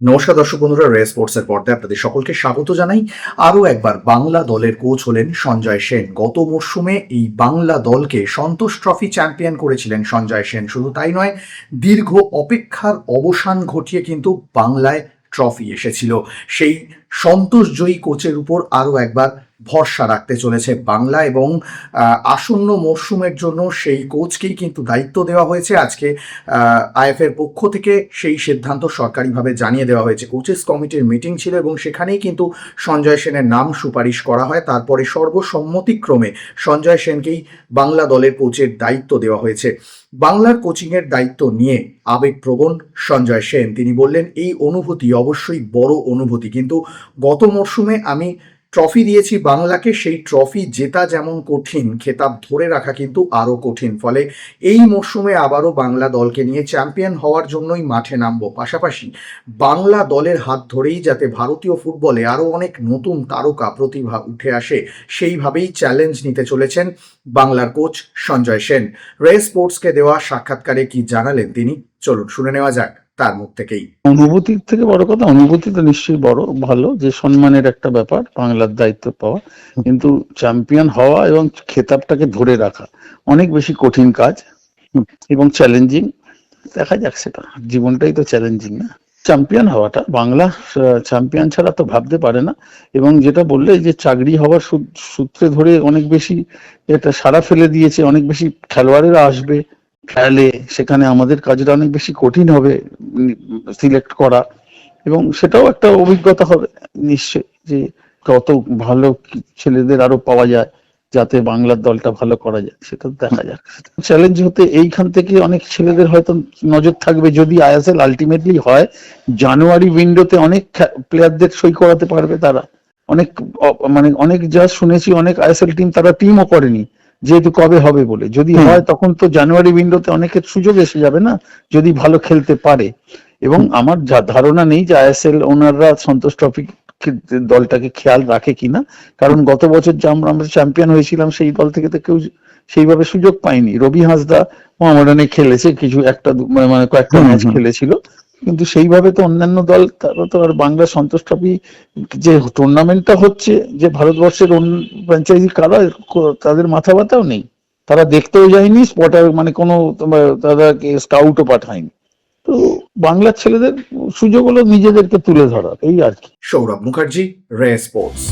নমস্কার দর্শক বন্ধুরা, রে স্পোর্টসের পর্দায় আপনাদের সকলকে স্বাগত জানাই। আরও একবার বাংলা দলের কোচ হলেন সঞ্জয় সেন। গত মরশুমে এই বাংলা দলকে সন্তোষ ট্রফি চ্যাম্পিয়ন করেছিলেন সঞ্জয় সেন। শুধু তাই নয়, দীর্ঘ অপেক্ষার অবসান ঘটিয়ে কিন্তু বাংলায় ট্রফি এসেছিল। সেই সন্তোষজয়ী কোচের উপর আরও একবার ভরসা রাখতে চলেছে বাংলা এবং আসন্ন মরশুমের জন্য সেই কোচকেই কিন্তু দায়িত্ব দেওয়া হয়েছে। আজকে আইএফের পক্ষ থেকে সেই সিদ্ধান্ত সরকারিভাবে জানিয়ে দেওয়া হয়েছে। কোচেস কমিটির মিটিং ছিল এবং সেখানেই কিন্তু সঞ্জয় সেনের নাম সুপারিশ করা হয়। তারপরে সর্বসম্মতিক্রমে সঞ্জয় সেনকেই বাংলা দলের কোচের দায়িত্ব দেওয়া হয়েছে। বাংলার কোচিংয়ের দায়িত্ব নিয়ে আবেগপ্রবণ সঞ্জয় সেন। তিনি বললেন, এই অনুভূতি অবশ্যই বড় অনুভূতি। কিন্তু গত মরশুমে আমি ট্রফি দিয়েছি বাংলাকে, সেই ট্রফি জেতা যেমন কঠিন, খেতাব ধরে রাখা কিন্তু আরও কঠিন। ফলে এই মরশুমে আবারও বাংলা দলকে নিয়ে চ্যাম্পিয়ন হওয়ার জন্যই মাঠে নামবো। পাশাপাশি বাংলা দলের হাত ধরেই যাতে ভারতীয় ফুটবলে আরও অনেক নতুন তারকা প্রতিভা উঠে আসে, সেইভাবেই চ্যালেঞ্জ নিতে চলেছেন বাংলার কোচ সঞ্জয় সেন। রে স্পোর্টসকে দেওয়া সাক্ষাৎকারে কি জানালেন তিনি? চলুন শুনে নেওয়া যাক। তার মুখ থেকেই। অনুভূতির থেকে বড় কথা, অনুভূতি তো নিশ্চয়ই বড়, ভালো, যে সম্মানের একটা ব্যাপার, বাংলার দায়িত্ব পাওয়া। কিন্তু চ্যাম্পিয়ন হওয়া এবং খেতাবটাকে ধরে রাখা, অনেক বেশি কঠিন কাজ এবং চ্যালেঞ্জিং দেখা যাক সেটা, জীবনটাই তো চ্যালেঞ্জিং না। চ্যাম্পিয়ন হওয়াটা, বাংলা চ্যাম্পিয়ন ছাড়া তো ভাবতে পারে না। এবং যেটা বললে যে চাকরি হওয়ার সূত্রে ধরে অনেক বেশি এটা সারা ফেলে দিয়েছে, অনেক বেশি খেলোয়াড়েরা আসবে। খেলে সেখানে আমাদের কাজটা অনেক বেশি কঠিন হবে সিলেক্ট করা। এবং সেটাও একটা অভিজ্ঞতা হবে নিশ্চয়ই যে কত ভালো ছেলেদের আরও পাওয়া যায় যাতে বাংলার দলটা ভালো করা যায়, সেটা দেখা যাক। চ্যালেঞ্জ হতে এইখান থেকে অনেক ছেলেদের হয়তো নজর থাকবে যদি আইএসএল আলটিমেটলি হয় জানুয়ারি উইন্ডোতে অনেক প্লেয়ারদের সই করাতে পারবে তারা। অনেক মানে অনেক যা শুনেছি, অনেক আইএসএল টিম তারা টিমও করেনি। যেহেতু কবে হবে বলে। যদি হয় তখন তো জানুয়ারি উইন্ডোতে অনেকের সুযোগ এসে যাবে না যদি ভালো খেলতে পারে। এবং আমার যা ধারণা নেই যে আইএসএল ওনাররা সন্তোষ ট্রফি দলটাকে খেয়াল রাখে কিনা কারণ গত বছর যে আমরা আমরা চ্যাম্পিয়ন হয়েছিলাম সেই দল থেকে তো কেউ সেইভাবে সুযোগ পায়নি। রবি হাঁসদা মোহামেডানে খেলেছে কিছু একটা মানে মানে কয়েকটা ম্যাচ খেলেছিল। কিন্তু সেইভাবে তো অন্যান্য দল, তারা তো আর বাংলা সন্তোষ ট্রফি, যে টুর্নামেন্টটা হচ্ছে, যে ভারতবর্ষের ফ্র্যাঞ্চাইজি কারা তাদের মাথা ব্যথাও নেই। তারা দেখতেও যায়নি স্পটার মানে কোনো তাদেরকে স্কাউটও পাঠায়নি। তো বাংলার ছেলেদের সুযোগ হলো নিজেদেরকে তুলে ধরা এই আর কি। সৌরভ মুখার্জি, রে স্পোর্টস।